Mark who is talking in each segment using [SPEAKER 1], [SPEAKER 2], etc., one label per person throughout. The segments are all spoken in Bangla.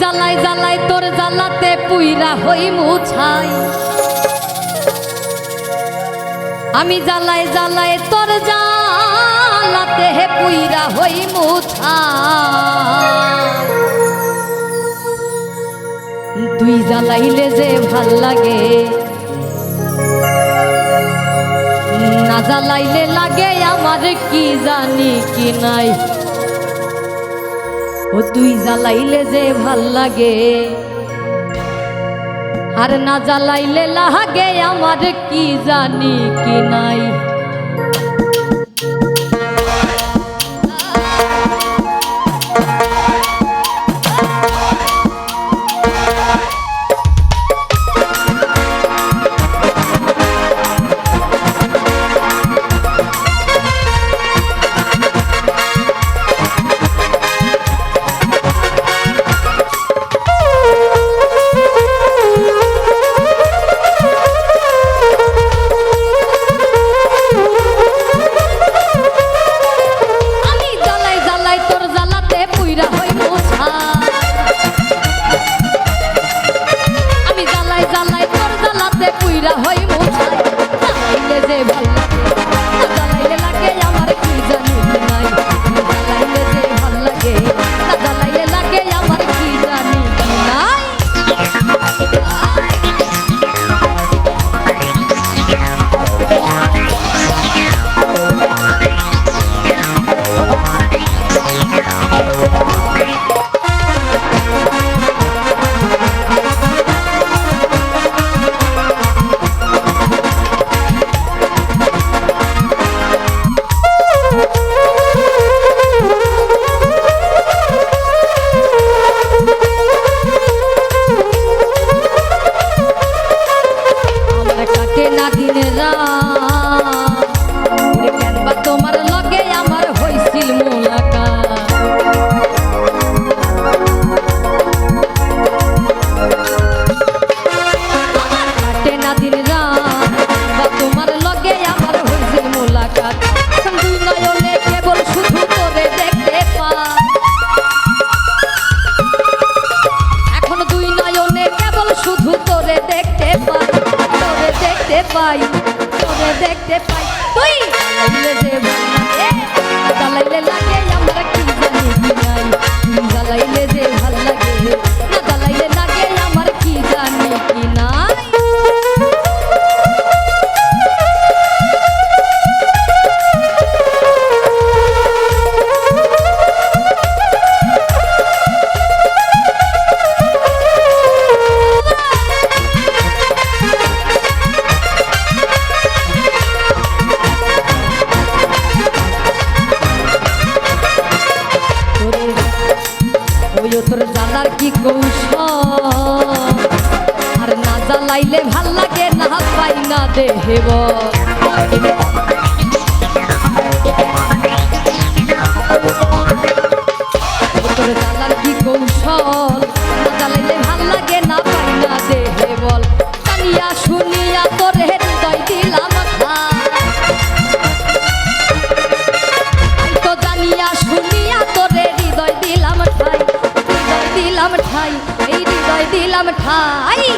[SPEAKER 1] জ্বালাই জ্বালাই তোর জ্বালাতে পুইরা হই মুছাই আমি জ্বালাই জ্বালাই তোর জ্বালাতে হে পুইরা হই মুছাই তুই জ্বালাইলে যে ভালো লাগে, না জ্বালাইলে লাগে আমার কি জানি কি নাই। ও তুই জ্বালাইলে যে ভালো লাগে। আর না জ্বালাইলে লাগে, আমার কি জানি কি নাই। হই মোছা জ্বালাইলে যে ভালো দিন রাত, বা তোমার লগে আমার হইছিল মোলাকাত। দুই নয়নে এখন দুই নয়নে কেবল শুধু তোরে দেখতে পাই। তোরে দেখতে পাই, তোরে দেখতে পাই। জ্বালার কি কৌশল? আর না জ্বালাইলে ভালো লাগে না পাই না দেহেব।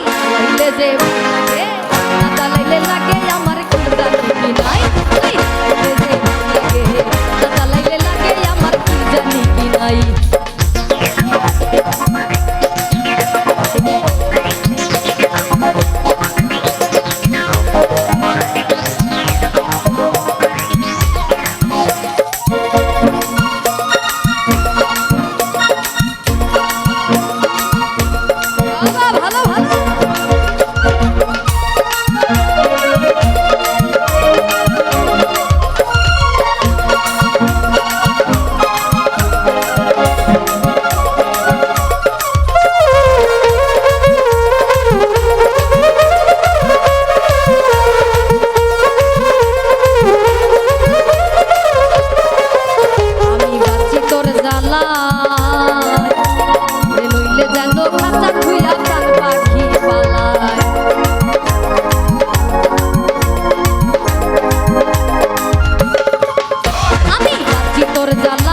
[SPEAKER 1] জ্বালাইলে যে Йордан.